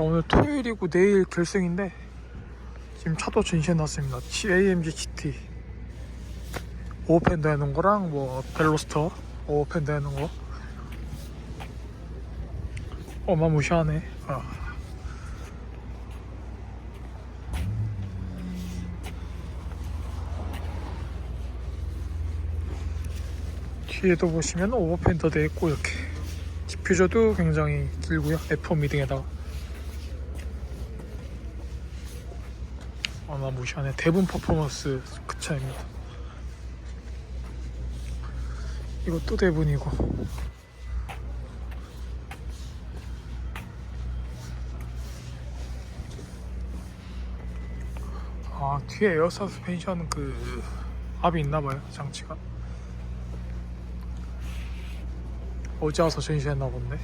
자 오늘 토요일이고 내일 결승인데 지금 차도 전시해놨습니다. AMG GT 오버팬 되는 거랑 뭐 벨로스터 오버팬 되는 거. 어마무시하네. 아. 뒤에도 보시면 오버팬더 되어 있고 이렇게. 디퓨저도 굉장히 길고요. F1 미등에다가 어마무시하네. 대분 퍼포먼스 그 차입니다. 이것도 대분이고. 아 뒤에 에어 서스펜션 그 압이 있나봐요 장치가. 어제 와서 전시했나 본데